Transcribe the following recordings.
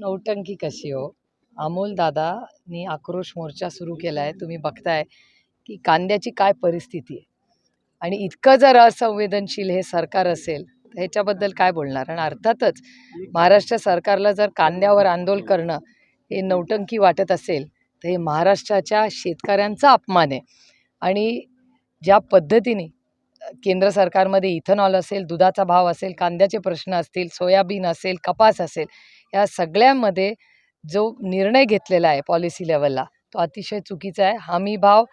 नौटंकी कशी हो? अमोल दादानी आक्रोश मोर्चा सुरू केला आहे तुम्ही बघताय की कांद्याची काय परिस्थिती आहे? आणि इतकं जर असंवेदनशील हे सरकार असेल तर ह्याच्याबद्दल काय बोलणार? आणि अर्थातच महाराष्ट्र सरकारला जर कांद्यावर आंदोलन करणं हे नौटंकी वाटत असेल तर हे महाराष्ट्राच्या शेतकऱ्यांचा अपमान आहे. आणि ज्या पद्धतीने केंद्र सरकारमध्ये इथेनॉल असेल दुधाचा भाव असेल कांद्याचे प्रश्न असतील सोयाबीन असेल कपास असेल या सगळ्यामध्ये जो निर्णय घेतलेला आहे पॉलिसी लेवलला तो अतिशय चुकीचा आहे. हमी भाव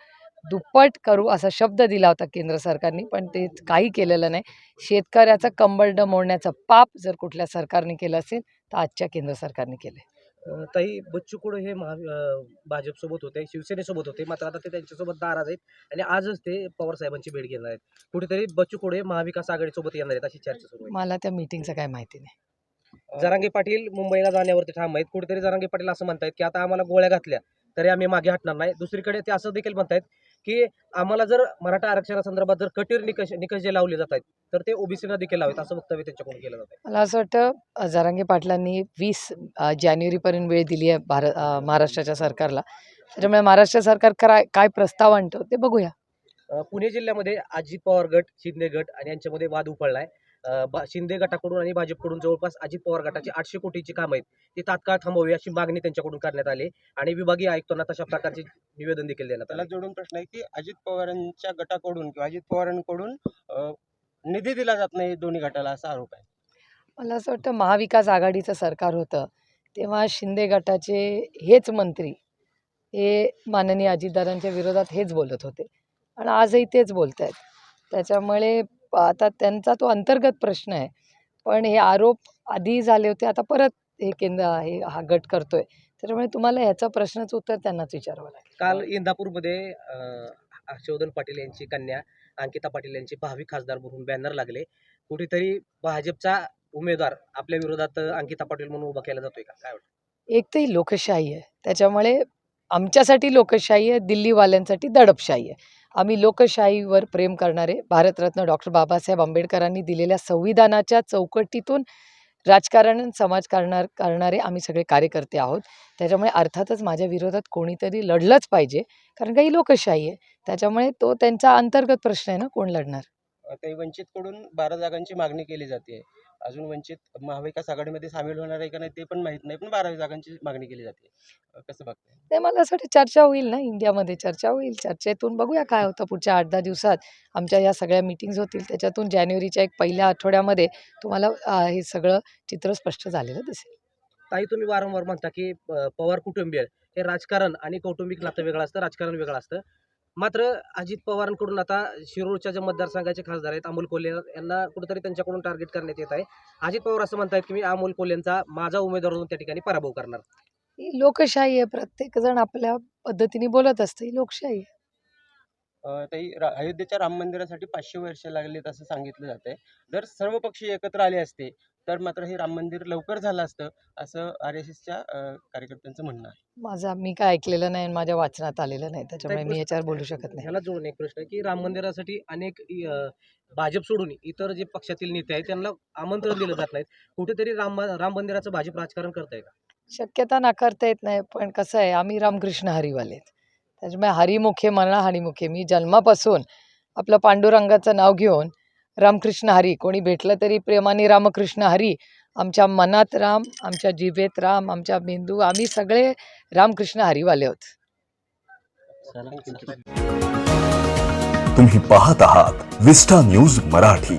दुप्पट करू असा शब्द दिला होता केंद्र सरकारने पण ते काही केलेलं नाही. शेतकऱ्याचं कंबरडं मोडण्याचं पाप जर कुठल्या सरकारने केलं असेल तर आजच्या केंद्र सरकारने केलं ताई बच्चू कडू हे महा भाजपसोबत होते शिवसेनेसोबत होते मात्र आता ते त्यांच्यासोबत नाराज आहेत आणि आजच ते पवार साहेबांची भेट घेणार आहेत. कुठेतरी बच्चू कडू हे महाविकास आघाडीसोबत येणार आहेत अशी चर्चा सुरू आहे. मला त्या मीटिंगचं काय माहिती नाही. जरांगे पाटील मुंबईला जाण्यावरती ठाम आहेत. कुठेतरी जरांगे पाटील असं म्हणतायत की आता आम्हाला गोळ्या घातल्या तरी आम्ही मागे हटणार नाही. दुसरीकडे ते असं देखील म्हणतायत की आम्हाला जर मराठा आरक्षणासंदर्भात जर कठीण निकष निकष जे लावले जात आहेत तर ते ओबीसीना देखील लावावेत असं वक्तव्य त्यांच्याकडून केलं जात आहे मला असं वाटतं जरांगे पाटलांनी वीस जानेवारीपर्यंत वेळ दिली आहे भार अ, महाराष्ट्राच्या सरकारला. त्याच्यामुळे महाराष्ट्र सरकार काय काय प्रस्ताव आणतो ते बघूया. पुणे जिल्ह्यामध्ये अजित पवार गट शिंदे गट आणि यांच्यामध्ये वाद उफळलाय. अ, बा- शिंदे गटाकडून आणि भाजपकडून जवळपास अजित पवार गटाची आठशे कोटीची कामं आहेत. ती तात्काळ थांबवावी अशी मागणी त्यांच्याकडून करण्यात आली आणि विभागीय आयुक्तांना तशा प्रकारचे निवेदन देखील देण्यात त्याला आलं. जोडून प्रश्न आहे की अजित पवारांच्या गटाकडून किंवा अजित पवारांकडून निधी दिला जात नाही दोन्ही गटाला असा आरोप आहे. मला असं वाटतं महाविकास आघाडीचं सरकार होतं तेव्हा शिंदे गटाचे हेच मंत्री हे माननीय अजितदादांच्या विरोधात हेच बोलत होते. आणि आजही तेच बोलत आहेत त्याच्यामुळे आता त्यांचा तो अंतर्गत प्रश्न आहे. पण हे आरोप आधी झाले होते आता परत हे केंद्र हे हा गट करतोय. त्याच्यामुळे तुम्हाला ह्याचं प्रश्नाचं उत्तर त्यांनाच विचारावं लागेल. काल इंदापूरमध्ये हर्षवर्धन पाटील यांची कन्या अंकिता पाटील यांचे भावी खासदार म्हणून बॅनर लागले. कुठेतरी भाजपचा उमेदवार आपल्या विरोधात अंकिता पाटील म्हणून उभा केला जातोय का? काय वाटतं? एक तर ही लोकशाही आहे. त्याच्यामुळे आमच्यासाठी लोकशाही आहे दिल्लीवाल्यांसाठी दडपशाही आहे. आम्ही लोकशाहीवर प्रेम करणारे भारतरत्न डॉक्टर बाबासाहेब आंबेडकरांनी दिलेल्या संविधानाच्या चौकटीतून राजकारण समाज करणार करणारे आम्ही सगळे कार्यकर्ते आहोत. त्याच्यामुळे अर्थातच माझ्या विरोधात कोणीतरी लढलंच पाहिजे कारण का ही लोकशाही आहे. त्याच्यामुळे तो त्यांचा अंतर्गत प्रश्न आहे ना कोण लढणार? काही वंचितकडून बारा जागांची मागणी केली जाते. अजून वंचित महाविकास आघाडीमध्ये सामील होणार आहे का नाही ते पण माहीत नाही पण बारा जागांची मागणी केली जाते. अ, कसं बघताय? ते मला असं वाटतं चर्चा होईल ना इंडियामध्ये चर्चा होईल. चर्चेतून बघूया काय होतं पुढच्या आठ दहा दिवसात. आमच्या या सगळ्या मीटिंग्स होतील. त्याच्यातून जानेवारीच्या एक पहिल्या आठवड्यामध्ये तुम्हाला अ, हे सगळं चित्र स्पष्ट झालेलं दिसेल. ताई तुम्ही वारंवार म्हणता की प- पवार कुटुंबीय. हे राजकारण आणि कौटुंबिक नातं वेगळं असतं राजकारण वेगळं असतं. मात्र अजित पवारांकडून आता शिरूरच्या ज्या मतदारसंघाचे खासदार आहेत अमोल कोल्हे यांना कुठेतरी त्यांच्याकडून टार्गेट करण्यात येत आहे. अजित पवार असं म्हणतायत की मी अमोल कोल्हेंचा माझा उमेदवार म्हणून त्या ठिकाणी पराभव करणार. ही लोकशाही आहे. प्रत्येक जण आपल्या पद्धतीने बोलत असतं. ही लोकशाही आहे. ताई रा- अयोध्येच्या राम मंदिरासाठी पाचशे वर्ष लागलीत असं सांगितलं जात आहे जर सर्व पक्षी एकत्र आले असते तर मात्र हे राम मंदिर लवकर झालं असतं असं आर एस एसच्या कार्यकर्त्यांचं म्हणणं आहे. माझा मी काय ऐकलेलं नाही आणि माझ्या वाचनात आलेलं नाही त्याच्यामुळे मी याच्यावर बोलू शकत नाही. ह्याला जोडून एक प्रश्न की राम मंदिरासाठी अनेक भाजप सोडून इतर जे पक्षातील नेते आहेत त्यांना आमंत्रण दिलं जात नाहीत. कुठेतरी राम राम मंदिराचं भाजप राजकारण करताय का? शक्यता नाकारता येत नाही पण कसं आहे आम्ही रामकृष्ण हरीवाले त्याच्यामुळे हरिमुखे म्हणा हरिमुखे मी जन्मापासून आपलं पांडुरंगाचं नाव घेऊन रामकृष्ण हरी. कोणी भेटलं तरी प्रेमाने रामकृष्ण हरी. आमच्या मनात राम आमच्या जिभेत राम आमच्या मेंदू आम्ही सगळे रामकृष्ण हरीवाले आहोत. तुम्ही पाहत आहात विस्टा न्यूज मराठी.